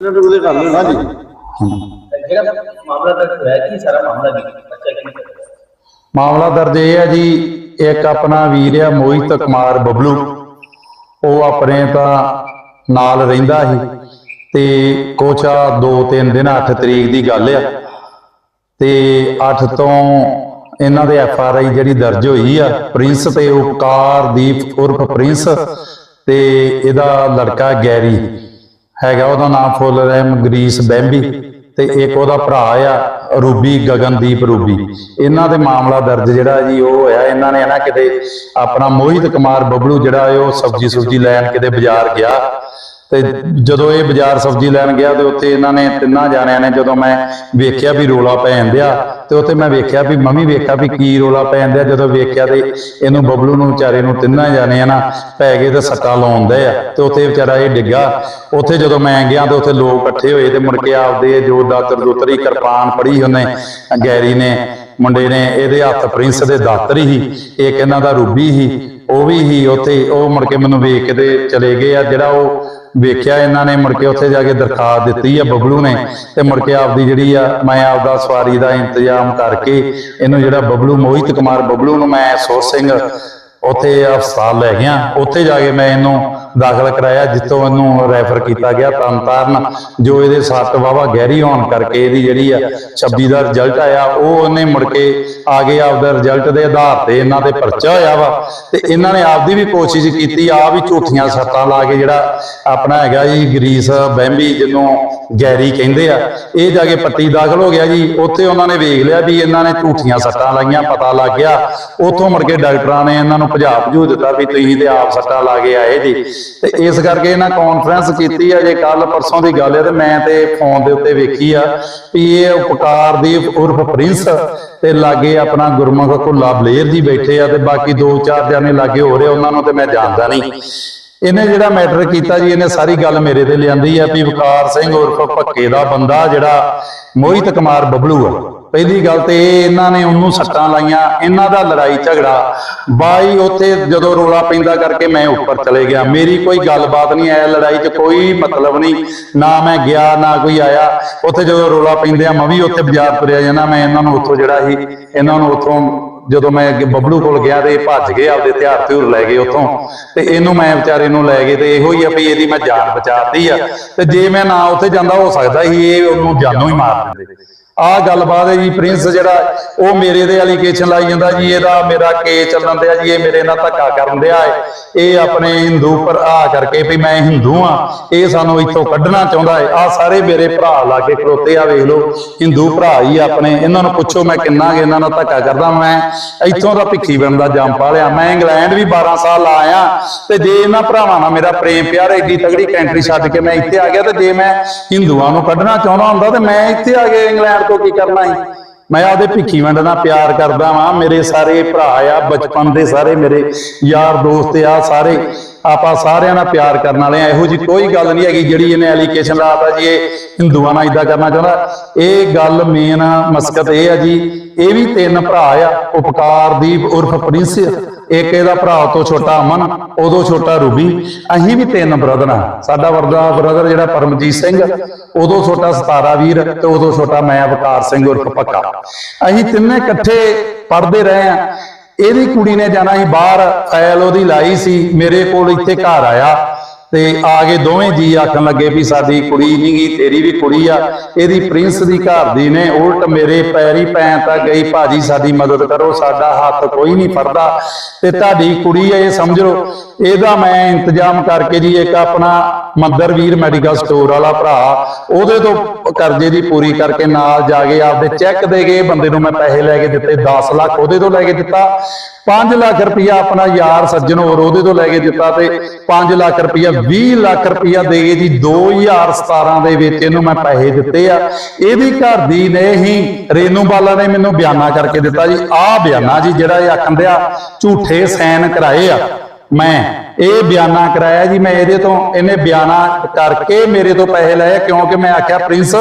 ਉਹਦੇ ਕਰ ਲੈਣਾ। ਹਾਂਜੀ। ਜਿਹੜਾ ਮਾਮਲਾ ਦਰਜ ਹੋਇਆ ਕੀ ਸਾਰਾ ਮਾਮਲਾ ਬੱਚਾ ਕੀ ਮਾਮਲਾ ਦਰਜ ਇਹ ਹੈ ਜੀ ਇੱਕ ਆਪਣਾ ਵੀਰ ਆ ਮੋਹਿਤ ਕੁਮਾਰ ਬਬਲੂ। ਉਹ ਆਪਣੇ ਤਾਂ ਨਾਲ ਰਹਿੰਦਾ ਸੀ ਤੇ ਆ 2-3 ਦਿਨ 8 ਤਰੀਕ ਦੀ ਗੱਲ ਆ। ਤੇ 8 ਤੋਂ ਇਹਨਾਂ ਦੇ ਐਫ ਆਰ ਆਈ ਜਿਹੜੀ ਦਰਜ ਹੋਈ ਆ ਪ੍ਰਿੰਸ ਤੇ ਉਪਕਾਰਦੀਪ ਉਰਫ ਪ੍ਰਿੰਸ ਤੇ ਇਹਦਾ ਲੜਕਾ ਗੈਰੀ। ਹੈਗਾ ਉਹਦਾ ਨਾਮ ਫੁੱਲ ਰਹਿਮ ਗਰੀਸ ਬੈਂਬੀ ਤੇ ਇੱਕ ਉਹਦਾ ਭਰਾ ਆ, ਰੂਬੀ ਗਗਨਦੀਪ ਰੂਬੀ। ਇਹਨਾਂ ਦੇ ਮਾਮਲਾ ਦਰਜ ਜਿਹੜਾ ਜੀ ਉਹ ਹੋਇਆ, ਇਹਨਾਂ ਨੇ ਨਾ ਕਿਤੇ ਆਪਣਾ ਮੋਹਿਤ ਕੁਮਾਰ ਬਬਲੂ ਜਿਹੜਾ ਉਹ ਸਬਜੀ ਸੁਬਜੀ ਲੈਣ ਕਿਤੇ ਬਾਜ਼ਾਰ ਗਿਆ। ਤੇ ਜਦੋਂ ਇਹ ਬਾਜ਼ਾਰ ਸਬਜ਼ੀ ਲੈਣ ਗਿਆ ਤੇ ਉੱਥੇ ਇਹਨਾਂ ਨੇ ਤਿੰਨਾਂ ਜਾਣਿਆਂ ਨੇ ਜਦੋਂ ਮੈਂ ਵੇਖਿਆ ਵੀ ਰੋਲਾ ਪੈਣ ਦਿਆ ਤੇ ਉੱਥੇ ਮੈਂ ਵੇਖਿਆ ਵੀ ਮੰਮੀ ਵੇਖਿਆ ਵੀ ਕੀ ਰੋਲਾ ਪੈਣ ਦਿਆ। ਜਦੋਂ ਵੇਖਿਆ ਤੇ ਇਹਨੂੰ ਬਬਲੂ ਨੂੰ, ਵਿਚਾਰੇ ਨੂੰ ਤਿੰਨਾਂ ਜਾਣਿਆਂ ਨਾ ਪੈ ਗਏ ਤੇ ਸੱਟਾਂ ਲਾਉਂਦੇ ਆ ਤੇ ਉੱਥੇ ਵਿਚਾਰਾ ਇਹ ਡਿੱਗਾ। ਉੱਥੇ ਜਦੋਂ ਮੈਂ ਗਿਆ ਤੇ ਉੱਥੇ ਲੋਕ ਇਕੱਠੇ ਹੋਏ ਤੇ ਮੁੜ ਕੇ ਆਪਦੇ ਜੋ ਦਾਤਰ ਦੁਤਰੀ ਕਿਰਪਾਨ ਫੜੀ ਉਹਨੇ, ਗੈਰੀ ਨੇ, ਮੁੰਡੇ ਨੇ, ਇਹਦੇ ਹੱਥ ਪ੍ਰਿੰਸ ਦੇ ਦਾਤਰ ਹੀ, ਇੱਕ ਇਹਨਾਂ ਦਾ ਰੂਬੀ ਹੀ, ਉਹ ਵੀ ਹੀ ਉੱਥੇ, ਉਹ ਮੁੜ ਕੇ ਮੈਨੂੰ ਵੇਖ ਕੇ ਤੇ ਚਲੇ ਗਏ ਆ। ਜਿਹੜਾ ਉਹ ਵੇਖਿਆ ਇਹਨਾਂ ਨੇ, ਮੁੜ ਕੇ ਉੱਥੇ ਜਾ ਕੇ ਦਰਖਾਸਤ ਦਿੱਤੀ ਆ ਬਬਲੂ ਨੇ ਤੇ ਮੁੜ ਕੇ ਆਪਦੀ ਜਿਹੜੀ ਆ, ਮੈਂ ਆਪਦਾ ਸਵਾਰੀ ਦਾ ਇੰਤਜ਼ਾਮ ਕਰਕੇ ਇਹਨੂੰ ਜਿਹੜਾ ਬਬਲੂ, ਮੋਹਿਤ ਕੁਮਾਰ ਬਬਲੂ ਨੂੰ ਮੈਂ ਸੋਹ ਸਿੰਘ, ਉੱਥੇ ਹਸਪਤਾਲ ਲੈ ਗਿਆ। ਉੱਥੇ ਜਾ ਕੇ ਮੈਂ ਇਹਨੂੰ ਦਾਖਲ ਕਰਾਇਆ, ਜਿੱਥੋਂ ਇਹਨੂੰ ਰੈਫਰ ਕੀਤਾ ਗਿਆ ਤਰਨਤਾਰਨ, ਜੋ ਇਹਦੇ ਸੱਟ ਵਾਵਾ ਗਹਿਰੀ ਹੋਣ ਕਰਕੇ ਇਹਦੀ ਜਿਹੜੀ ਆ 26 ਦਾ ਰਿਜ਼ਲਟ ਆਇਆ, ਉਹ ਉਹਨੇ ਮੁੜ ਕੇ ਆ ਕੇ ਆਪਦਾ ਰਿਜ਼ਲਟ ਦੇ ਆਧਾਰ ਤੇ ਇਹਨਾਂ ਤੇ ਪਰਚਾ ਹੋਇਆ ਵਾ, ਤੇ ਇਹਨਾਂ ਨੇ ਆਪਦੀ ਵੀ ਕੋਸ਼ਿਸ਼ ਕੀਤੀ ਆ ਵੀ ਝੂਠੀਆਂ ਸੱਟਾਂ ਲਾ ਕੇ ਜਿਹੜਾ ਆਪਣਾ ਹੈਗਾ ਜੀ ਗਰੀਸ ਬੈਂਬੀ ਜਿਹਨੂੰ ਗੈਰੀ ਕਹਿੰਦੇ ਆ, ਇਹ ਜਾ ਕੇ ਪੱਤੀ ਦਾਖਲ ਹੋ ਗਿਆ ਜੀ, ਉੱਥੇ ਉਹਨਾਂ ਨੇ ਵੇਖ ਲਿਆ ਵੀ ਇਹਨਾਂ ਨੇ ਝੂਠੀਆਂ ਸੱਟਾਂ ਲਾਈਆਂ, ਪਤਾ ਲੱਗ ਗਿਆ, ਉੱਥੋਂ ਮੁੜ ਕੇ ਡਾਕਟਰਾਂ ਨੇ ਇਹਨਾਂ ਨੂੰ ਭਜਾ ਭਜੂ ਦਿੱਤਾ ਵੀ ਤੁਸੀਂ ਤੇ ਆਪ ਸੱਟਾਂ ਲਾ ਕੇ ਆਏ ਜੀ। ਤੇ ਇਸ ਕਰਕੇ ਇਹਨਾਂ ਕਾਨਫਰੰਸ ਕੀਤੀ ਆ, ਜੇ ਕੱਲ ਪਰਸੋਂ ਦੀ ਗੱਲ ਹੈ ਤੇ ਮੈਂ ਤੇ ਫੋਨ ਦੇ ਉੱਤੇ ਵੇਖੀ ਆ ਵੀ ਇਹ ਉਪਕਾਰ ਦੀ ਉਰਫ ਪ੍ਰਿੰਸ ਤੇ ਲਾਗੇ ਆਪਣਾ ਗੁਰਮੁਖ ਕੁੱਲਾ ਬਲੇਰ ਜੀ ਬੈਠੇ ਆ ਤੇ ਬਾਕੀ ਦੋ ਚਾਰ ਜਾਨੇ ਲਾਗੇ ਹੋ ਰਹੇ ਉਹਨਾਂ ਨੂੰ ਤੇ ਮੈਂ ਜਾਣਦਾ ਨਹੀਂ। ਇਹਨੇ ਜਿਹੜਾ ਮੈਟਰ ਕੀਤਾ ਜੀ, ਇਹਨੇ ਸਾਰੀ ਗੱਲ ਮੇਰੇ ਤੇ ਲਿਆਂਦੀ ਆ ਵੀ ਵਕਾਰ ਸਿੰਘ ਉਰਫ ਭੱਕੇ ਦਾ ਬੰਦਾ ਜਿਹੜਾ ਮੋਹਿਤ ਕੁਮਾਰ ਬਬਲੂ ਆ। ਪਹਿਲੀ ਗੱਲ ਤੇ ਇਹਨਾਂ ਨੇ ਉਹਨੂੰ ਸੱਟਾਂ ਲਾਈਆਂ, ਇਹਨਾਂ ਦਾ ਲੜਾਈ ਝਗੜਾ। ਬਾਈ ਉੱਥੇ ਜਦੋਂ ਰੋਲਾ ਪੈਂਦਾ ਕਰਕੇ ਮੈਂ ਉੱਪਰ ਚਲੇ ਗਿਆ। ਮੇਰੀ ਕੋਈ ਗੱਲਬਾਤ ਨਹੀਂ ਆਇਆ, ਲੜਾਈ 'ਚ ਕੋਈ ਮਤਲਬ ਨਹੀਂ। ਨਾ ਮੈਂ ਗਿਆ, ਨਾ ਕੋਈ ਆਇਆ। ਉੱਥੇ ਜਦੋਂ ਰੋਲਾ ਪੈਂਦੇ ਮੈਂ ਵੀ ਉੱਥੇ ਬਾਜ਼ਾਰ ਤੁਰਿਆ ਜਾਣਾ ਮੈਂ ਇਹਨਾਂ ਨੂੰ ਉੱਥੋਂ ਜਿਹੜਾ ਸੀ, ਇਹਨਾਂ ਨੂੰ ਉੱਥੋਂ ਜਦੋਂ ਮੈਂ ਅੱਗੇ ਬੱਬਲੂ ਕੋਲ ਗਿਆ ਤੇ ਭੱਜ ਗਏ ਆਪਦੇ ਹਥਿਆਰ ਤੇ ਲੈ ਗਏ ਉੱਥੋਂ। ਤੇ ਇਹਨੂੰ ਮੈਂ ਵਿਚਾਰੇ ਨੂੰ ਲੈ ਗਏ ਤੇ ਇਹੋ ਹੀ ਆ ਵੀ ਇਹਦੀ ਮੈਂ ਜਾਨ ਬਚਾਤੀ ਆ। ਤੇ ਜੇ ਮੈਂ ਨਾ ਉੱਥੇ ਜਾਂਦਾ, ਹੋ ਸਕਦਾ ਸੀ ਇਹ ਉਹਨੂੰ ਜਾਨੋਂ ਹੀ ਮਾਰ ਦਿੰਦੇ। ਆਹ ਗੱਲਬਾਤ ਹੈ ਜੀ, ਪ੍ਰਿੰਸ ਜਿਹੜਾ ਉਹ ਮੇਰੇ ਦੇ ਐਲੀਗੇਸ਼ਨ ਲਾਈ ਜਾਂਦਾ ਜੀ, ਇਹਦਾ ਮੇਰਾ ਕੇ ਚੱਲਣ ਦਿਆ ਜੀ, ਇਹ ਮੇਰੇ ਨਾਲ ਧੱਕਾ ਕਰਨ ਦਿਆ ਹੈ। ਇਹ ਆਪਣੇ ਹਿੰਦੂ ਪਰ ਆ ਕਰਕੇ ਵੀ ਮੈਂ ਹਿੰਦੂ ਆ ਇਹ ਸਾਨੂੰ ਇੱਥੋਂ ਕੱਢਣਾ ਚਾਹੁੰਦਾ ਹੈ। ਆ ਸਾਰੇ ਮੇਰੇ ਭਰਾ ਲਾਗੇ ਖਲੋਤੇ ਆ, ਵੇਖ ਲਓ, ਹਿੰਦੂ ਭਰਾ ਹੀ ਆਪਣੇ, ਇਹਨਾਂ ਨੂੰ ਪੁੱਛੋ ਮੈਂ ਕਿੰਨਾ ਕੁ ਇਹਨਾਂ ਨਾਲ ਧੱਕਾ ਕਰਦਾ ਮੈਂ। ਇੱਥੋਂ ਦਾ ਭਿੱਖੀ ਬਣਦਾ ਜੰਮ ਪਾਲਿਆ ਮੈਂ ਇੰਗਲੈਂਡ ਵੀ 12 ਸਾਲ ਆਇਆ, ਤੇ ਜੇ ਇਹਨਾਂ ਭਰਾਵਾਂ ਨਾਲ ਮੇਰਾ ਪ੍ਰੇਮ ਪਿਆਰ ਐਡੀ ਤਗੜੀ ਕੰਟਰੀ ਛੱਡ ਕੇ ਮੈਂ ਇੱਥੇ ਆ ਗਿਆ, ਤੇ ਜੇ ਮੈਂ ਹਿੰਦੂਆਂ ਨੂੰ ਕੱਢਣਾ ਚਾਹੁੰਦਾ ਹੁੰਦਾ, ਤੇ ਮੈਂ ਇੱਥੇ ਆ ਕੇ ਇੰਗਲੈਂਡ ਤੋਂ ਕੀ ਕਰਨਾ ਸੀ? ਮੈਂ ਆਦੇ ਭਿੱਖੀ ਵੰਡ ਨਾਲ ਪਿਆਰ ਕਰਦਾ ਵਾਂ। ਮੇਰੇ ਸਾਰੇ ਭਰਾ ਆ, ਬਚਪਨ ਦੇ ਸਾਰੇ ਮੇਰੇ ਯਾਰ ਦੋਸਤ ਆ, ਸਾਰੇ ਆਪਾਂ ਸਾਰਿਆਂ ਨਾਲ ਪਿਆਰ ਕਰਨ ਵਾਲੇ ਆ। ਇਹੋ ਜੀ ਕੋਈ ਗੱਲ ਨਹੀਂ ਹੈਗੀ ਜਿਹੜੀ ਇਹਨੇ ਐਲੀਗੇਸ਼ਨ ਲਾਤਾ ਜੀ। ਇਹ ਹਿੰਦੂਆਂ ਨਾਲ ਇਦਾਂ ਕਰਨਾ ਚਾਹੁੰਦਾ। ਇਹ ਗੱਲ ਮੇਨ ਮਸਕਤ ਇਹ ਆ ਜੀ। ਇਹ ਵੀ ਤਿੰਨ ਭਰਾ ਆ ਉਪਕਾਰਦੀਪ ਉਰਫ ਪ੍ਰਿੰਸ। ਇੱਕ ਇਹਦਾ ਭਰਾ ਤੋਂ ਛੋਟਾ ਅਮਨ, ਉਦੋਂ ਛੋਟਾ ਰੂਬੀ। ਅਸੀਂ ਵੀ ਤਿੰਨ ਬ੍ਰਦਰ। ਆ ਸਾਡਾ ਵਰਦਾ ਬ੍ਰਦਰ ਜਿਹੜਾ ਪਰਮਜੀਤ ਸਿੰਘ, ਉਦੋਂ ਛੋਟਾ ਸਤਾਰਾ ਵੀਰ ਤੇ ਉਦੋਂ ਛੋਟਾ ਮੈਂ ਅਵਕਾਰ ਸਿੰਘ ਉਰਫ ਪੱਕਾ। ਅਸੀਂ ਤਿੰਨੇ ਇਕੱਠੇ ਪੜ੍ਹਦੇ ਰਹੇ ਆ ਇਹਦੀ ਕੁੜੀ ਨੇ ਜਾਣਾ ਸੀ ਬਾਹਰ ਫੈਲ ਉਹਦੀ ਲਾਈ ਸੀ। ਮੇਰੇ ਕੋਲ ਇੱਥੇ ਘਰ ਆਇਆ। ਤੇ ਆ ਕੇ ਦੋਵੇਂ ਜੀ ਆਖਣ ਲੱਗੇ ਵੀ ਸਾਡੀ ਕੁੜੀ ਨੀ ਤੇਰੀ ਵੀ ਕੁੜੀ ਆ। ਇਹਦੀ ਪ੍ਰਿੰਸ ਦੀ ਘਰ ਦੀ ਨੇ, ਉਲਟ ਮੇਰੇ ਪੈਰੀ ਪੈਣ ਤੱਕ ਗਈ, ਭਾਜੀ ਸਾਡੀ ਮਦਦ ਕਰੋ, ਸਾਡਾ ਹੱਥ ਕੋਈ ਨਹੀਂ ਫੜਦਾ। ਤੇ ਤੁਹਾਡੀ ਕੁੜੀ ਇਹ ਸਮਝ ਲਓ, ਇਹਦਾ ਮੈਂ ਇੰਤਜ਼ਾਮ ਕਰਕੇ ਜੀ, ਇੱਕ ਆਪਣਾ ਮੰਦਰ ਵੀਰ ਮੈਡੀਕਲ ਸਟੋਰ ਵਾਲਾ ਭਰਾ, ਉਹਦੇ ਤੋਂ ਕਰਜ਼ੇ ਦੀ ਪੂਰੀ ਕਰਕੇ ਨਾਲ ਜਾ ਕੇ ਆਪਦੇ ਚੈੱਕ ਦੇ ਕੇ ਬੰਦੇ ਨੂੰ ਮੈਂ ਪੈਸੇ ਲੈ ਕੇ ਦਿੱਤੇ 10 ਲੱਖ ਉਹਦੇ ਤੋਂ ਲੈ ਕੇ ਦਿੱਤਾ। 5 ਲੱਖ ਰੁਪਇਆ ਆਪਣਾ ਯਾਰ ਸੱਜਣ ਹੋਰ ਉਹਦੇ ਤੋਂ ਲੈ ਕੇ ਦਿੱਤਾ ਤੇ 5 ਲੱਖ ਰੁਪਇਆ 20 ਲੱਖ ਰੁਪਇਆ ਦੇ ਕੇ ਜੀ 2017 ਦੇ ਵਿੱਚ ਇਹਨੂੰ ਮੈਂ ਪੈਸੇ ਦਿੱਤੇ ਆ। ਇਹਦੀ ਘਰ ਦੀ ਨੇ ਹੀ, ਰੇਨੂ ਬਾਲਾ ਨੇ ਮੈਨੂੰ ਬਿਆਨਾ ਕਰਕੇ ਦਿੱਤਾ ਜੀ। ਆਹ ਬਿਆਨਾ ਜੀ ਜਿਹੜਾ ਇਹ ਆਖਣ ਦਿਆ, ਝੂਠੇ ਸਾਈਨ ਕਰਾਏ ਆ। ਮੈਂ ਇਹ ਬਿਆਨਾ ਕਰਾਇਆ ਜੀ, ਮੈਂ ਇਹਦੇ ਤੋਂ, ਇਹਨੇ ਬਿਆਨਾ ਕਰਕੇ ਮੇਰੇ ਤੋਂ ਪੈਸੇ ਲਏ, ਕਿਉਂਕਿ ਮੈਂ ਆਖਿਆ, ਪ੍ਰਿੰਸ,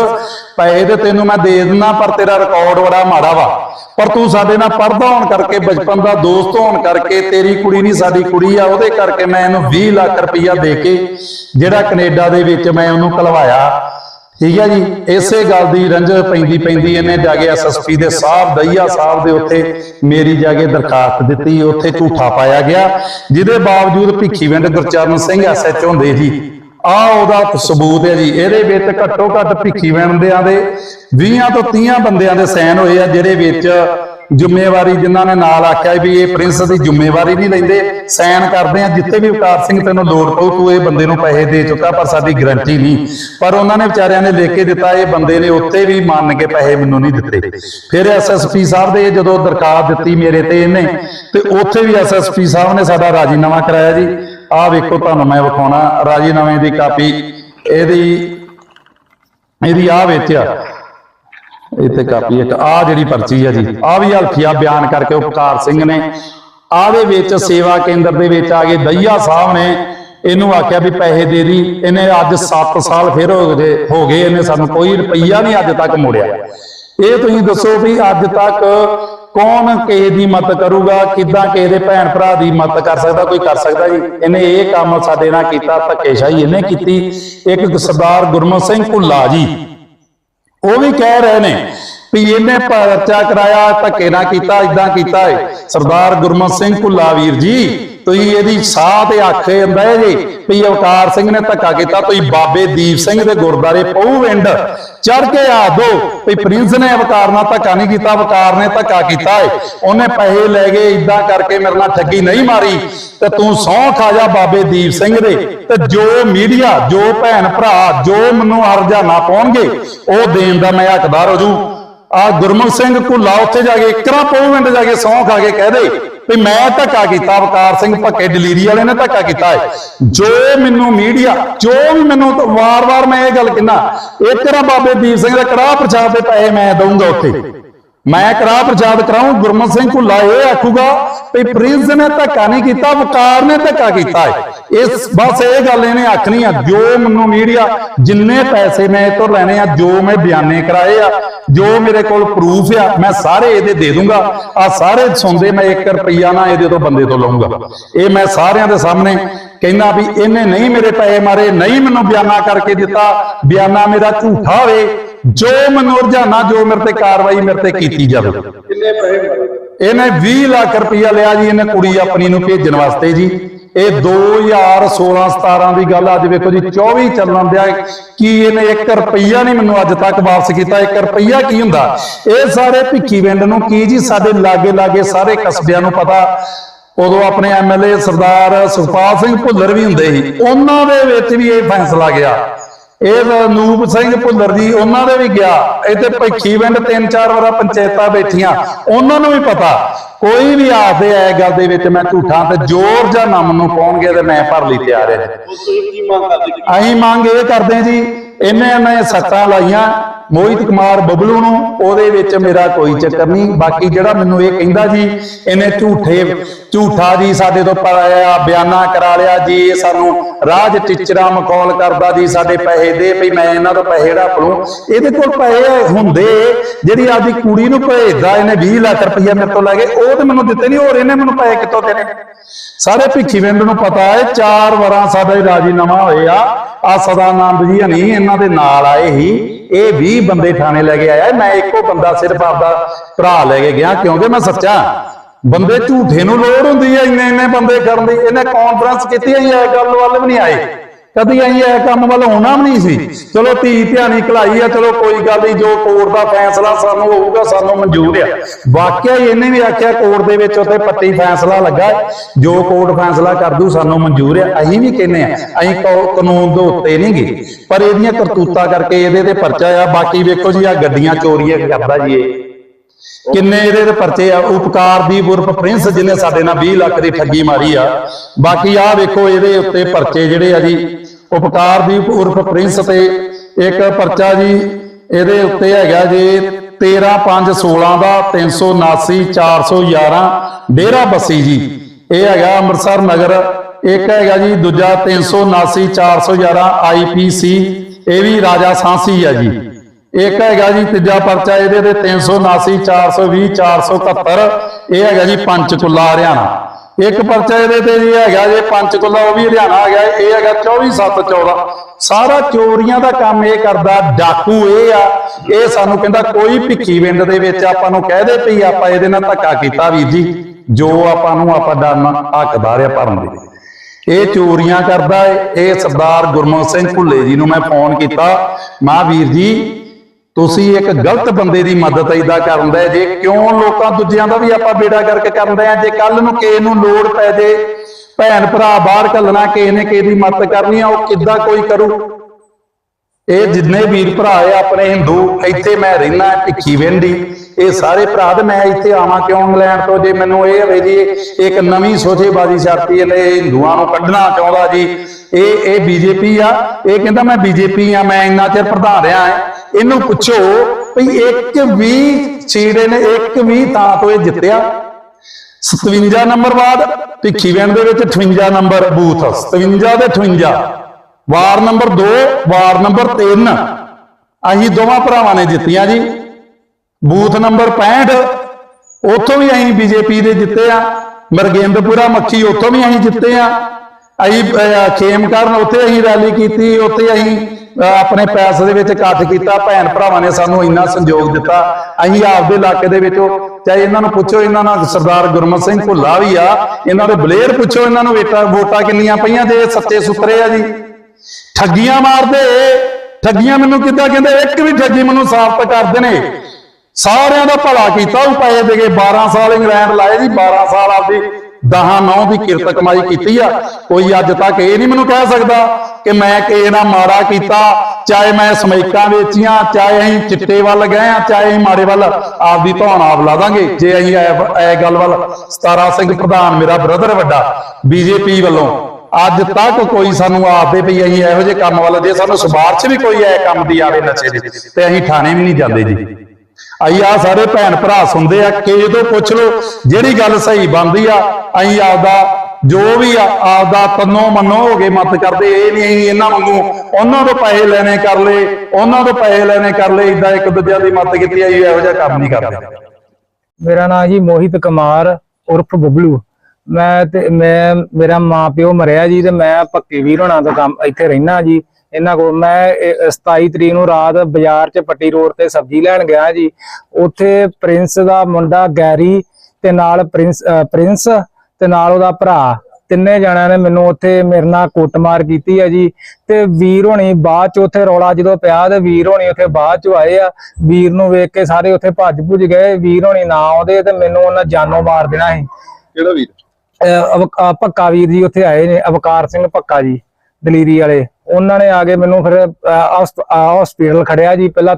ਪੈਸੇ ਤੇ ਤੈਨੂੰ ਮੈਂ ਦੇ ਦਿੰਦਾ, ਪਰ ਤੇਰਾ ਰਿਕਾਰਡ ਬੜਾ ਮਾੜਾ ਵਾ। ਪਰ ਤੂੰ ਸਾਡੇ ਨਾਲ ਪੜਦਾ ਹੋਣ ਕਰਕੇ, ਬਚਪਨ ਦਾ ਦੋਸਤ ਹੋਣ ਕਰਕੇ, ਤੇਰੀ ਕੁੜੀ ਨਹੀਂ ਸਾਡੀ ਕੁੜੀ ਆ, ਉਹਦੇ ਕਰਕੇ ਮੈਂ ਇਹਨੂੰ 20 ਲੱਖ ਰੁਪਈਆ ਦੇ ਕੇ, ਜਿਹੜਾ ਕੈਨੇਡਾ ਦੇ ਵਿੱਚ ਮੈਂ ਉਹਨੂੰ ਕਲਵਾਇਆ। ਠੀਕ ਹੈ ਜੀ, ਇਸੇ ਗੱਲ ਦੀ ਰੰਜ ਪੈਂਦੀ ਪੈਂਦੀ ਇਹਨੇ ਜਾ ਕੇ ਐਸਐਸਪੀ ਦੇ ਸਾਹਿਬ, ਦਈਆ ਸਾਹਿਬ ਦੇ ਉੱਤੇ ਮੇਰੀ ਜਾ ਕੇ ਦਰਖਾਸਤ ਦਿੱਤੀ, ਉੱਥੇ ਝੂਠਾ ਪਾਇਆ ਗਿਆ, ਜਿਹਦੇ ਬਾਵਜੂਦ ਭਿੱਖੀਵਿੰਡ ਗੁਰਚਰਨ ਸਿੰਘ ਐਸਐਚ ਹੁੰਦੇ ਜੀ। ਆ ਉਹਦਾ ਸਬੂਤ ਹੈ ਜੀ, ਇਹਦੇ ਵਿੱਚ ਘੱਟੋ ਘੱਟ ਭਿੱਖੀ ਭਿੱਖੀਵਿੰਡਿਆਂ ਦੇ 20 ਤੋਂ 30 ਬੰਦਿਆਂ ਦੇ ਸਾਈਨ ਹੋਏ ਆ, ਜਿਹੜੇ ਵਿੱਚ ਜ਼ਿੰਮੇਵਾਰੀ ਜਿਨ੍ਹਾਂ ਨੇ ਨਾਲ ਆਖਿਆ ਵੀ ਇਹ ਪ੍ਰਿੰਸ ਦੀ ਜ਼ਿੰਮੇਵਾਰੀ ਨਹੀਂ ਲੈਂਦੇ, ਸਾਈਨ ਕਰਦੇ ਆ, ਜਿੱਥੇ ਵੀ ਉਕਾਰ ਸਿੰਘ ਤੈਨੂੰ ਲੋੜ ਪਊ, ਤੂੰ ਇਹ ਬੰਦੇ ਨੂੰ ਪੈਸੇ ਦੇ ਚੁੱਕਾ, ਪਰ ਸਾਡੀ ਗਰੰਟੀ ਨਹੀਂ। ਪਰ ਉਹਨਾਂ ਨੇ ਵਿਚਾਰਿਆਂ ਨੇ ਲਿਖ ਕੇ ਦਿੱਤਾ, ਇਹ ਬੰਦੇ ਨੇ ਉੱਥੇ ਵੀ ਮੰਨ ਕੇ ਪੈਸੇ ਮੈਨੂੰ ਨਹੀਂ ਦਿੱਤੇ। ਫਿਰ ਐਸਐਸਪੀ ਸਾਹਿਬ ਦੇ ਜਦੋਂ ਦਰਖਾਸਤ ਦਿੱਤੀ ਮੇਰੇ ਤੇ ਇਹਨੇ, ਤੇ ਉੱਥੇ ਵੀ ਐਸਐਸਪੀ ਸਾਹਿਬ ਨੇ ਸਾਡਾ ਰਾਜੀਨਾਮਾ ਕਰਾਇਆ ਜੀ। ਆਹ ਵੇਖੋ ਤੁਹਾਨੂੰ ਮੈਂ ਵਿਖਾਉਣਾ, ਰਾਜੀਨਾਮੇ ਦੀ ਕਾਪੀ, ਇਹਦੀ ਇਹਦੀ ਆਹ ਵਿੱਚ ਆ ਇੱਥੇ ਕਾਪੀ ਇੱਕ ਆ ਜਿਹੜੀ ਪਰਚੀ ਆ ਜੀ ਆ ਵੀ ਹਲਫੀਆ ਬਿਆਨ ਕਰਕੇ ਉਪਕਾਰ ਸਿੰਘ ਨੇ। ਆਦੇ ਵਿੱਚ ਸੇਵਾ ਕੇਂਦਰ ਦੇ ਵਿੱਚ ਆ ਕੇ ਦਈਆ ਸਾਹਿਬ ਨੇ ਇਹਨੂੰ ਆਖਿਆ ਵੀ ਪੈਸੇ ਦੇ ਦੀ। ਇਹਨੇ ਅੱਜ 7 ਸਾਲ ਫਿਰ ਹੋ ਗਏ ਹੋ ਗਏ ਇਹਨੇ ਸਾਨੂੰ ਕੋਈ ਰੁਪਈਆ ਨਹੀਂ ਅੱਜ ਤੱਕ ਮੋੜਿਆ। ਇਹ ਤੁਸੀਂ ਦੱਸੋ ਵੀ ਅੱਜ ਤੱਕ ਕੌਣ ਕਿਸੇ ਦੀ ਮਦਦ ਕਰੂਗਾ ਕਿੱਦਾਂ ਕਿਸੇ ਦੇ ਭੈਣ ਭਰਾ ਦੀ ਮਦਦ ਕਰ ਸਕਦਾ ਕੋਈ ਕਰ ਸਕਦਾ ਜੀ? ਇਹਨੇ ਇਹ ਕੰਮ ਸਾਡੇ ਨਾਲ ਕੀਤਾ ਧੱਕੇਸ਼ਾਹੀ ਇਹਨੇ ਕੀਤੀ। ਇੱਕ ਸਰਦਾਰ ਗੁਰਮਤ ਸਿੰਘ ਭੁੱਲਾ ਜੀ। ਉਹ ਵੀ ਕਹਿ ਰਹੇ ਨੇ ਵੀ ਇਹਨੇ ਪਰਚਾ ਕਰਾਇਆ, ਧੱਕੇ ਨਾ ਕੀਤਾ ਇਦਾਂ ਕੀਤਾ ਹੈ ਸਰਦਾਰ ਗੁਰਮਤ ਸਿੰਘ ਭੁੱਲਾ ਵੀਰ ਜੀ, ਤੁਸੀਂ ਇਹਦੀ ਸਾਹ ਤੇ ਅੱਖ ਅੰਦਾ ਜੀ ਵੀ ਅਵਤਾਰ ਸਿੰਘ ਨੇ ਧੱਕਾ ਕੀਤਾ, ਤੁਸੀਂ ਬਾਬੇ ਦੀਪ ਸਿੰਘ ਦੇ ਗੁਰਦਾਰੇ ਪਹੂਵਿੰਡ ਚੜ ਕੇ ਆ ਦੋ, ਵੀ ਪ੍ਰਿੰਸ ਨੇ ਅਵਤਾਰ ਨਾਲ ਧੱਕਾ ਨਹੀਂ ਕੀਤਾ, ਅਵਤਾਰ ਨੇ ਧੱਕਾ ਕੀਤਾ ਏ। ਉਹਨੇ ਪੈਸੇ ਲੈ ਗਏ ਇਦਾਂ ਕਰਕੇ ਮੇਰੇ ਨਾਲ ਠੱਗੀ ਨਹੀਂ ਮਾਰੀ। ਤੇ ਤੂੰ ਸਹੁੰ ਖਾ ਜਾ ਬਾਬੇ ਦੀਪ ਸਿੰਘ ਦੇ। ਤੇ ਜੋ ਮੀਡੀਆ, ਜੋ ਭੈਣ ਭਰਾ, ਜੋ ਮੈਨੂੰ ਹਰਜਾਨਾ ਪਾਉਣਗੇ, ਉਹ ਦੇਣ ਦਾ ਮੈਂ ਹੱਕਦਾਰ ਹੋ ਜੂ ਆ ਗੁਰਮੁਖ ਸਿੰਘ ਭੁੱਲਾ ਉੱਥੇ ਜਾ ਕੇ, ਇਕਰਾ ਪੌਵਿੰਡ ਜਾ ਕੇ ਸਹੁੰ ਖਾ ਕੇ ਕਹਿ ਦੇ ਵੀ ਮੈਂ ਧੱਕਾ ਕੀਤਾ, ਅਵਤਾਰ ਸਿੰਘ ਭੱਕੇ ਦਲੀਰੀ ਵਾਲੇ ਨੇ ਧੱਕਾ ਕੀਤਾ ਹੈ ਜੋ ਮੈਨੂੰ ਮੀਡੀਆ, ਜੋ ਵੀ ਮੈਨੂੰ ਵਾਰ-ਵਾਰ ਮੈਂ ਇਹ ਗੱਲ ਕਹਿੰਦਾ, ਇੱਕ ਰਾ ਬਾਬੇ ਦੀਪ ਸਿੰਘ ਦਾ ਕੜਾਹ ਪ੍ਰਸ਼ਾਦ ਦੇ ਪੈਸੇ ਮੈਂ ਦਊਂਗਾ ਉੱਥੇ। ਮੈਂ ਕੜਾਹ ਪ੍ਰਸ਼ਾਦ ਕਰਾਉਂ ਗੁਰਮਤ ਸਿੰਘ ਭੁੱਲਾ ਇਹ ਆਖੂਗਾ ਵੀ ਪ੍ਰਿੰਸ ਨੇ ਧੱਕਾ ਨਹੀਂ ਕੀਤਾ ਵਕਾਰ ਨੇ ਧੱਕਾ ਕੀਤਾ ਹੈ ਇਸ ਬਸ ਇਹ ਗੱਲ ਇਹਨੇ ਆਖਣੀ ਆ ਜੋ ਮੈਨੂੰ ਮੀਡੀਆ ਜਿੰਨੇ ਪੈਸੇ ਮੈਂ ਇਹ ਤੋਂ ਲੈਣੇ ਆ ਜੋ ਮੈਂ ਬਿਆਨੇ ਕਰਾਏ ਆ ਜੋ ਮੇਰੇ ਕੋਲ ਪ੍ਰੂਫ ਆ ਮੈਂ ਸਾਰੇ ਇਹਦੇ ਦੇ ਦੂੰਗਾ। ਆ ਸਾਰੇ ਸੁਣਦੇ ਮੈਂ 1 ਰੁਪਈਆ ਨਾ ਇਹਦੇ ਤੋਂ ਬੰਦੇ ਤੋਂ ਲਵਾਂਗਾ ਇਹ ਮੈਂ ਸਾਰਿਆਂ ਦੇ ਸਾਹਮਣੇ ਕਹਿੰਦਾ ਵੀ ਇਹਨੇ ਨਹੀਂ ਮੇਰੇ ਪੈਸੇ ਮਾਰੇ ਨਹੀਂ ਮੈਨੂੰ ਬਿਆਨਾ ਕਰਕੇ ਦਿੱਤਾ ਬਿਆਨਾ ਮੇਰਾ ਝੂਠਾ ਹੋਵੇ ਜੋ ਮੈਨੂੰ ਰੁਝਾਨਾ ਜੋ ਮੇਰੇ ਤੇ ਕਾਰਵਾਈ ਮੇਰੇ ਤੇ ਕੀਤੀ ਜਾਵੇ। ਕਿੰਨੇ ਪੈਸੇ? ਇਹਨੇ 20 ਲੱਖ ਰੁਪਇਆ ਲਿਆ ਜੀ ਇਹਨੇ ਕੁੜੀ ਆਪਣੀ ਨੂੰ ਭੇਜਣ ਵਾਸਤੇ ਜੀ। ਇਹ 2016 17 ਦੀ ਗੱਲ ਅੱਜ ਵੇਖੋ ਜੀ 24 ਚੱਲਣ ਦਿਆ ਕੀ ਇਹਨੇ 1 ਰੁਪਈਆ ਨਹੀਂ ਮੈਨੂੰ ਅੱਜ ਤੱਕ ਵਾਪਸ ਕੀਤਾ? 1 ਰੁਪਈਆ ਕੀ ਹੁੰਦਾ? ਇਹ ਸਾਰੇ ਭਿੱਖੀ ਵਿੰਡ ਨੂੰ ਕੀ ਜੀ ਸਾਡੇ ਲਾਗੇ ਲਾਗੇ ਸਾਰੇ ਕਸਬਿਆਂ ਨੂੰ ਪਤਾ। ਉਦੋਂ ਆਪਣੇ ਐਮਐਲਏ ਸਰਦਾਰ ਸੁਖਪਾਲ ਸਿੰਘ ਭੁੱਲਰ ਵੀ ਹੁੰਦੇ ਸੀ, ਉਹਨਾਂ ਦੇ ਵਿੱਚ ਵੀ ਇਹ ਫੈਸਲਾ ਗਿਆ। ਇਹ ਨੂਪ ਸਿੰਘ ਭੁੱਲਰ ਜੀ, ਉਹਨਾਂ ਦੇ ਵੀ ਗਿਆ। ਇੱਥੇ ਭਿੱਖੀ ਪਿੰਡ ਤਿੰਨ ਚਾਰ ਵਾਰਾ ਪੰਚਾਇਤਾਂ ਬੈਠੀਆਂ। ਉਹਨਾਂ ਨੂੰ ਵੀ ਪਤਾ ਕੋਈ ਵੀ ਆਖਦੇ ਐ ਗੱਲ ਦੇ ਵਿੱਚ ਮੈਂ ਝੂਠਾਂ ਤੇ ਜ਼ੋਰ ਜਾਂ ਨਮ ਨੂੰ ਪਾਉਣਗੇ ਤੇ ਮੈਂ ਭਰ ਲਈ ਤਿਆਰ ਹਾਂ। ਅਸੀਂ ਮੰਗ ਇਹ ਕਰਦੇ ਜੀ, ਇਹਨੇ ਇਹਨੇ ਸੱਟਾਂ ਲਾਈਆਂ ਮੋਹਿਤ ਕੁਮਾਰ ਬਬਲੂ ਨੂੰ, ਉਹਦੇ ਵਿੱਚ ਮੇਰਾ ਕੋਈ ਚੱਕਰ ਨਹੀਂ। ਬਾਕੀ ਜਿਹੜਾ ਮੈਨੂੰ ਇਹ ਕਹਿੰਦਾ ਜੀ, ਇਹਨੇ ਝੂਠੇ, ਝੂਠਾ ਜੀ ਸਾਡੇ ਤੋਂ ਪਰਾਇਆ ਬਿਆਨਾ ਕਰਾ ਲਿਆ ਜੀ, ਇਹ ਸਾਨੂੰ ਰਾਜ ਟੀਚਰਾਂ ਮਖੌਲ ਕਰਦਾ ਜੀ, ਸਾਡੇ ਪੈਸੇ ਦੇ ਵੀ ਮੈਂ ਇਹਨਾਂ ਤੋਂ ਪੈਸੇ ਹੜਪ ਲੂੰ। ਇਹਦੇ ਕੋਲ ਪੈਸੇ ਹੁੰਦੇ, ਜਿਹੜੀ ਆਪਦੀ ਕੁੜੀ ਨੂੰ ਭੇਜਦਾ, ਇਹਨੇ 20 ਲੱਖ ਰੁਪਈਆ ਮੇਰੇ ਤੋਂ ਲੈ ਕੇ ਉਹ ਤੇ ਮੈਨੂੰ ਦਿੱਤੇ ਨਹੀਂ, ਹੋਰ ਇਹਨੇ ਮੈਨੂੰ ਪੈਸੇ ਕਿੱਥੋਂ ਦੇਣੇ? ਸਾਰੇ ਭਿੱਖੀਵਿੰਡ ਨੂੰ ਪਤਾ ਹੈ, ਚਾਰ ਵਾਰਾਂ ਸਾਡਾ ਰਾਜੀਨਾਮਾ ਹੋਇਆ। ਆ ਸਦਾਨੰਦ ਜੀ ਹਨੀ ਇਹਨਾਂ ਦੇ ਨਾਲ ਆਏ ਸੀ। ਇਹ 20 ਬੰਦੇ ਥਾਣੇ ਲੈ ਕੇ ਆਇਆ। ਮੈਂ ਇੱਕੋ ਬੰਦਾ ਸਿਰਫ ਆਪਦਾ ਭਰਾ ਲੈ ਕੇ ਗਿਆ, ਕਿਉਂਕਿ ਮੈਂ ਸੱਚਾ, ਬੰਦੇ ਝੂਠੇ ਨੂੰ ਲੋੜ ਹੁੰਦੀ ਹੈ ਇੰਨੇ ਇੰਨੇ ਬੰਦੇ ਕਰਨ ਦੀ। ਇਹਨੇ ਕਾਨਫਰੰਸ ਕੀਤੀ ਹੈ ਇਹ ਗੱਲ ਵੱਲ ਵੀ ਨਹੀਂ ਆਏ। ਕਦੀ ਅਸੀਂ ਇਹ ਕੰਮ ਵੱਲ ਹੋਣਾ ਵੀ ਨਹੀਂ ਸੀ। ਚਲੋ ਧੀ ਧਿਆਨੀ ਕਲਾਈ ਆ, ਚਲੋ ਕੋਈ ਗੱਲ ਨਹੀਂ, ਜੋ ਕੋਰਟ ਦਾ ਫੈਸਲਾ ਸਾਨੂੰ ਹੋਊਗਾ, ਸਾਨੂੰ ਮਨਜ਼ੂਰ ਆ। ਵਾਕਿਆ ਇਹਨੇ ਵੀ ਆਖਿਆ ਕੋਰਟ ਦੇ ਵਿੱਚ ਉੱਥੇ ਪੱਟੀ ਫੈਸਲਾ ਲੱਗਾ ਜੋ ਕੋਰਟ ਫੈਸਲਾ ਕਰ ਦੂ, ਸਾਨੂੰ ਮਨਜ਼ੂਰ ਆ। ਅਸੀਂ ਵੀ ਕਹਿੰਨੇ ਆ, ਅਸੀਂ ਕਾਨੂੰਨ ਦੇ ਉੱਤੇ ਨਹੀਂ ਗਏ। ਪਰ ਇਹਦੀਆਂ ਕਰਤੂਤਾਂ ਕਰਕੇ ਇਹਦੇ ਤੇ ਪਰਚਾ ਆ। ਬਾਕੀ ਵੇਖੋ ਜੀ ਆ ਗੱਡੀਆਂ ਚੋਰੀਆਂ ਕਰਦਾ ਜੀ ਇਹ। ਕਿੰਨੇ ਇਹਦੇ ਤੇ ਪਰਚੇ ਆ? ਉਪਕਾਰ ਦੀ ਉਰਫ ਪ੍ਰਿੰਸ ਜਿਹਨੇ ਸਾਡੇ ਨਾਲ 20 ਲੱਖ ਦੀ ਠੱਗੀ ਮਾਰੀ ਆ। ਬਾਕੀ ਆ ਵੇਖੋ ਇਹਦੇ ਉੱਤੇ ਪਰਚੇ ਜਿਹੜੇ ਆ ਜੀ। ਉਪਕਾਰ ਦੀ ਉਰਫ ਪ੍ਰਿੰਸ ਤੇ ਇੱਕ ਪਰਚਾ ਜੀ, ਇਹਦੇ ਉੱਤੇ ਹੈਗਾ ਜੀ 13 5 16 ਦਾ 379 411 ਡੇਰਾ ਬੱਸੀ ਜੀ। ਇਹ ਹੈਗਾ ਅੰਮ੍ਰਿਤਸਰ ਨਗਰ। ਇੱਕ ਹੈਗਾ ਜੀ ਦੂਜਾ 379 411 ਆਈਪੀਸੀ ਇਹ ਵੀ ਰਾਜਾ ਸਾਂਸੀ ਆ ਜੀ। ਇੱਕ ਹੈਗਾ ਜੀ ਤੀਜਾ ਪਰਚਾ ਇਹਦੇ ਤੇ 379 420 471 ਇਹ ਹੈਗਾ ਜੀ ਪੰਚਕੁਲਾ, ਹਰਿਆਣਾ। ਇੱਕ ਪਰਚਾ ਇਹਦੇ ਤੇ ਜੀ ਹੈਗਾ ਜੇ ਪੰਚਕੁਲਾ, ਉਹ ਵੀ ਹਰਿਆਣਾ ਹੈਗਾ, ਇਹ ਹੈਗਾ 24714 ਸਾਰਾ ਚੋਰੀਆਂ ਦਾ ਕੰਮ ਇਹ ਕਰਦਾ, ਡਾਕੂ ਇਹ ਆ, ਇਹ ਸਾਨੂੰ ਕਹਿੰਦਾ ਕੋਈ ਭਿੱਖੀ ਵਿੰਡ ਦੇ ਵਿੱਚ ਆਪਾਂ ਨੂੰ ਕਹਿ ਦੇ ਪਈ, ਆਪਾਂ ਇਹਦੇ ਨਾਲ ਧੱਕਾ ਕੀਤਾ ਵੀਰ ਜੀ। ਜੋ ਆਪਾਂ ਨੂੰ ਆਪਾਂ ਡਰਨਾ ਹੱਕਦਾਰ ਆ ਭਰਨ ਦੇ। ਇਹ ਚੋਰੀਆਂ ਕਰਦਾ ਹੈ ਇਹ ਸਰਦਾਰ ਗੁਰਮੁਖ ਸਿੰਘ ਭੁੱਲੇ ਜੀ ਨੂੰ ਮੈਂ ਫੋਨ ਕੀਤਾ। ਮਾਂ ਵੀਰ ਜੀ ਤੁਸੀਂ ਇੱਕ ਗਲਤ ਬੰਦੇ ਦੀ ਮਦਦ ਏਦਾਂ ਕਰਦਾ ਜੇ ਕਿਉਂ ਲੋਕਾਂ ਦੂਜਿਆਂ ਦਾ ਵੀ ਆਪਾਂ ਬੇੜਾ ਕਰਕੇ ਕਰਦੇ ਆ ਜੇ ਕੱਲ ਨੂੰ ਕਿਸੇ ਨੂੰ ਲੋੜ ਪੈ ਜੇ, ਭੈਣ ਭਰਾ ਬਾਹਰ ਕੱਲਣਾ ਕਿਸੇ ਨੇ ਕਿਸੇ ਦੀ ਮਦਦ ਕਰਨੀ ਆ, ਉਹ ਕਿੱਦਾਂ ਕੋਈ ਕਰੂ? ਇਹ ਜਿੰਨੇ ਵੀਰ ਭਰਾ ਆ ਆਪਣੇ ਹਿੰਦੂ, ਇੱਥੇ ਮੈਂ ਰਹਿਣਾ ਭਿੱਖੀ ਵਿੰਡੀ ਇਹ ਸਾਰੇ ਭਰਾ ਤੇ ਮੈਂ ਇੱਥੇ ਆਵਾਂ ਕਿਉਂ ਇੰਗਲੈਂਡ ਤੋਂ? ਜੇ ਮੈਨੂੰ ਇਹ ਹੋਵੇ ਜੀ, ਇੱਕ ਨਵੀਂ ਸੋਚੇਬਾਜ਼ੀ ਛਾਤੀ ਇਹਨੇ ਹਿੰਦੂਆਂ ਨੂੰ ਕੱਢਣਾ ਚਾਹੁੰਦਾ ਜੀ। ਇਹ ਇਹ ਬੀਜੇਪੀ ਆ, ਇਹ ਕਹਿੰਦਾ ਮੈਂ ਬੀਜੇਪੀ ਆ, ਮੈਂ ਇੰਨਾ ਚਿਰ ਪ੍ਰਧਾਨ ਰਿਹਾ ਹਾਂ। ਇਹਨੂੰ ਪੁੱਛੋ ਵੀ ਇੱਕ ਵੀ ਸੀੜੇ ਨੇ ਇੱਕ ਵੀ ਥਾਂ ਤੋਂ ਇਹ ਜਿੱਤਿਆ। 57 ਨੰਬਰ ਬਾਅਦ ਭਿੱਖੀਵਿੰਡ ਦੇ ਵਿੱਚ 58 ਨੰਬਰ ਬੂਥ 57 ਤੇ 58 ਵਾਰ ਨੰਬਰ 2 ਵਾਰ ਨੰਬਰ 3 ਅਸੀਂ ਦੋਵਾਂ ਭਰਾਵਾਂ ਨੇ ਜਿੱਤੀਆਂ ਜੀ। ਬੂਥ ਨੰਬਰ 65 ਉੱਥੋਂ ਵੀ ਅਸੀਂ ਬੀਜੇਪੀ ਦੇ ਜਿੱਤੇ ਆ। ਮਰਗੇਂਦਪੁਰਾ ਮੱਖੀ ਉੱਥੋਂ ਵੀ ਅਸੀਂ ਜਿੱਤੇ ਆ। ਅਸੀਂ ਅਹ, ਕਰਨ ਉੱਥੇ ਅਸੀਂ ਰੈਲੀ ਕੀਤੀ ਉੱਥੇ ਅਸੀਂ ਅਹ, ਆਪਣੇ ਪੈਸੇ ਦੇ ਵਿੱਚ ਇਕੱਠ ਕੀਤਾ। ਭੈਣ ਭਰਾਵਾਂ ਨੇ ਸਾਨੂੰ ਇੰਨਾ ਸੰਯੋਗ ਦਿੱਤਾ। ਅਸੀਂ ਆਪਦੇ ਇਲਾਕੇ ਦੇ ਵਿੱਚੋਂ ਚਾਹੇ ਇਹਨਾਂ ਨੂੰ ਪੁੱਛੋ ਇਹਨਾਂ ਨਾਲ ਸਰਦਾਰ ਗੁਰਮਤ ਸਿੰਘ ਭੁੱਲਾ ਵੀ ਆ। ਇਹਨਾਂ ਦੇ ਬਲੇਰ ਪੁੱਛੋ ਇਹਨਾਂ ਨੂੰ ਵੇਟਾ ਵੋਟਾਂ ਕਿੰਨੀਆਂ ਪਈਆਂ ਜੇ ਸੱਚੇ ਸੁਤਰੇ ਆ ਜੀ। ਠੱਗੀਆਂ ਮਾਰਦੇ। ਠੱਗੀਆਂ ਮੈਨੂੰ ਕਿੱਦਾਂ ਕਹਿੰਦੇ? ਇੱਕ ਵੀ ਠੱਗੀ ਮੈਨੂੰ ਸਾਬਤ ਕਰਦੇ ਨੇ। ਸਾਰਿਆਂ ਦਾ ਭਲਾ ਕੀਤਾ। ਉਹ ਪੈਸੇ ਦੇ ਕੇ 12 ਸਾਲ ਇੰਗਲੈਂਡ ਲਾਏ ਜੀ 12 ਸਾਲ ਆਪਦੀ ਦਹਾਂ ਨੌ ਦੀ ਕਿਰਤ ਕਮਾਈ ਕੀਤੀ ਆ। ਕੋਈ ਅੱਜ ਤੱਕ ਇਹ ਨਹੀਂ ਮੈਨੂੰ ਕਹਿ ਸਕਦਾ ਕਿ ਮੈਂ ਕਿਸੇ ਨਾਲ ਮਾੜਾ ਕੀਤਾ। ਚਾਹੇ ਮੈਂ ਸਮੈਕਾਂ ਵੇਚੀਆਂ, ਚਾਹੇ ਅਸੀਂ ਚਿੱਟੇ ਵੱਲ ਗਏ ਆ, ਚਾਹੇ ਅਸੀਂ ਮਾੜੇ ਵੱਲ ਆਪਦੀ ਧੌਣ ਆਪ ਲਾ ਦਾਂਗੇ। ਜੇ ਅਸੀਂ ਇਹ ਗੱਲ ਵੱਲ 17 ਸਿੰਘ ਪ੍ਰਧਾਨ ਮੇਰਾ ਬ੍ਰਦਰ ਵੱਡਾ, ਬੀਜੇਪੀ ਵੱਲੋਂ ਅੱਜ ਤੱਕ ਕੋਈ ਸਾਨੂੰ ਆਪਦੇ ਪਈ ਅਸੀਂ ਇਹੋ ਜਿਹੇ ਕੰਮ ਵੱਲ ਜੇ ਸਾਨੂੰ ਸਿਫਾਰਿਸ਼ ਵੀ ਕੋਈ ਐ ਕੰਮ ਦੀ ਆਵੇ ਨਸ਼ੇ ਦੀ ਤੇ ਅਸੀਂ ਥਾਣੇ ਵੀ ਨਹੀਂ ਜਾਂਦੇ ਜੀ। ਅਸੀਂ ਆ ਸਾਰੇ ਭੈਣ ਭਰਾ ਸੁਣਦੇ ਆ ਕਿ ਜਦੋਂ ਪੁੱਛ ਲੋ ਜਿਹੜੀ ਗੱਲ ਸਹੀ ਬਣਦੀ ਆ, ਅਸੀਂ ਆਪਦਾ ਜੋ ਵੀ ਆ, ਆਪਦਾ ਤਨੋ ਮਨੋ ਹੋ ਕੇ ਮਤ ਕਰਦੇ, ਇਹ ਨਹੀਂ ਅਸੀਂ ਇਹਨਾਂ ਵਾਂਗੂ ਉਹਨਾਂ ਤੋਂ ਪੈਸੇ ਲੈਣੇ ਕਰ ਲਏ, ਉਹਨਾਂ ਤੋਂ ਪੈਸੇ ਲੈਣੇ ਕਰ ਲਏ ਇਦਾਂ ਇੱਕ ਦੂਜਿਆਂ ਦੀ ਮਤ ਕੀਤੀ ਅਸੀਂ ਇਹੋ ਜਿਹਾ ਕੰਮ ਨਹੀਂ ਕਰਦੇ। ਮੇਰਾ ਨਾਮ ਜੀ ਮੋਹਿਤ ਕੁਮਾਰ, ਉਰਫ ਬਬਲੂ। ਮੈਂ ਤੇ ਮੈਂ, ਮੇਰਾ ਮਾਂ ਪਿਓ ਮਰਿਆ ਜੀ ਤੇ ਮੈਂ ਪੱਕੇ ਵੀਰ ਹੋਣਾ ਤੋਂ ਕੰਮ ਇੱਥੇ ਰਹਿਣਾ ਜੀ। ਇਹਨਾਂ ਕੋਲ ਮੈਂ 27 ਤਰੀਕ ਨੂੰ ਰਾਤ ਬਾਜ਼ਾਰ 'ਚ ਪੱਟੀ ਰੋਡ ਤੇ ਸਬਜ਼ੀ ਲੈਣ ਗਿਆ ਜੀ। ਉੱਥੇ ਪ੍ਰਿੰਸ ਦਾ ਮੁੰਡਾ ਗੈਰੀ ਤੇ ਨਾਲ ਪ੍ਰਿੰਸ ਪ੍ਰਿੰਸ ਤੇ ਨਾਲ ਉਹਦਾ ਭਰਾ। ਤਿੰਨੇ ਜਣਿਆਂ ਨੇ ਮੈਨੂੰ ਉੱਥੇ ਮੇਰੇ ਨਾਲ ਕੁੱਟਮਾਰ ਕੀਤੀ ਹੈ ਜੀ। ਤੇ ਵੀਰ ਹੋਣੀ ਬਾਅਦ ਚ ਉੱਥੇ ਰੌਲਾ ਜਦੋਂ ਪਿਆ ਤੇ ਵੀਰ ਹੋਣੀ ਉੱਥੇ ਬਾਅਦ ਚ ਆਏ ਆ। ਵੀਰ ਨੂੰ ਵੇਖ ਕੇ ਸਾਰੇ ਉੱਥੇ ਭੱਜ ਭੁੱਜ ਗਏ। ਵੀਰ ਹੋਣੀ ਨਾ ਆਉਂਦੇ ਤੇ ਮੈਨੂੰ ਉਹਨਾਂ ਜਾਨੋਂ ਮਾਰ ਦੇਣਾ ਸੀ। ਕਿਹੜਾ ਵੀਰ? ਪੱਕਾ ਵੀਰ ਜੀ ਉੱਥੇ ਆਏ ਨੇ ਅਵਕਾਰ ਸਿੰਘ ਪੱਕਾ ਜੀ ਦਲੀਰੀ ਵਾਲੇ। ਉਹਨਾਂ ਨੇ ਆ ਕੇ ਮੈਨੂੰ ਫਿਰ ਹਸਪੀਟਲ ਖੜਿਆ ਜੀ। ਪਹਿਲਾਂ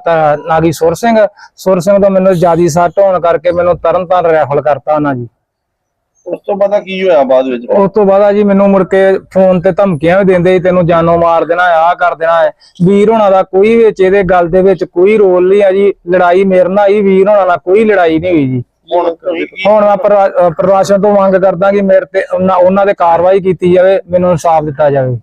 ਨਾਗੀ ਸੁਰ ਸਿੰਘ ਸੁਰ ਸਿੰਘ ਤੋਂ ਮੈਨੂੰ ਜਿਆਦੀ ਸੱਟ ਹੋਣ ਕਰਕੇ ਮੈਨੂੰ ਤਰਨ ਤਾਰਨ ਰੈਫਲ ਕਰਤਾ ਉਹਨਾਂ ਜੀ। ਉਸ ਤੋਂ ਬਾਅਦ ਕੀ ਹੋਇਆ ਬਾਅਦ ਵਿੱਚ? ਉਸ ਤੋਂ ਬਾਅਦ ਆ ਜੀ ਮੈਨੂੰ ਮੁੜ ਕੇ ਫੋਨ ਤੇ ਧਮਕੀਆਂ ਵੀ ਦਿੰਦੇ ਸੀ ਤੈਨੂੰ ਜਾਨੋਂ ਮਾਰ ਦੇਣਾ ਆਹ ਕਰ ਦੇਣਾ ਹੈ। ਵੀਰ ਹੋਣਾ ਦਾ ਕੋਈ ਵਿੱਚ ਇਹਦੇ ਗੱਲ ਦੇ ਵਿੱਚ ਕੋਈ ਰੋਲ ਨਹੀਂ ਆ ਜੀ। ਲੜਾਈ ਮੇਰੇ ਨਾਲ ਹੀ ਵੀਰ ਹੋਣਾ ਨਾਲ ਕੋਈ ਲੜਾਈ ਨਹੀਂ ਹੋਈ ਜੀ। ਹੁਣ ਤੁਸੀਂ ਕੀ ਹੁਣ ਮੈਂ ਪ੍ਰਵਾ- ਪ੍ਰਵਾਸ਼ਨ ਤੋਂ ਮੰਗ ਕਰਦਾ ਕਿ ਮੇਰੇ ਤੇ ਉਹਨਾਂ ਉਹਨਾਂ ਦੇ ਕਾਰਵਾਈ ਕੀਤੀ ਜਾਵੇ ਮੈਨੂੰ ਇਨਸਾਫ ਦਿੱਤਾ ਜਾਵੇ।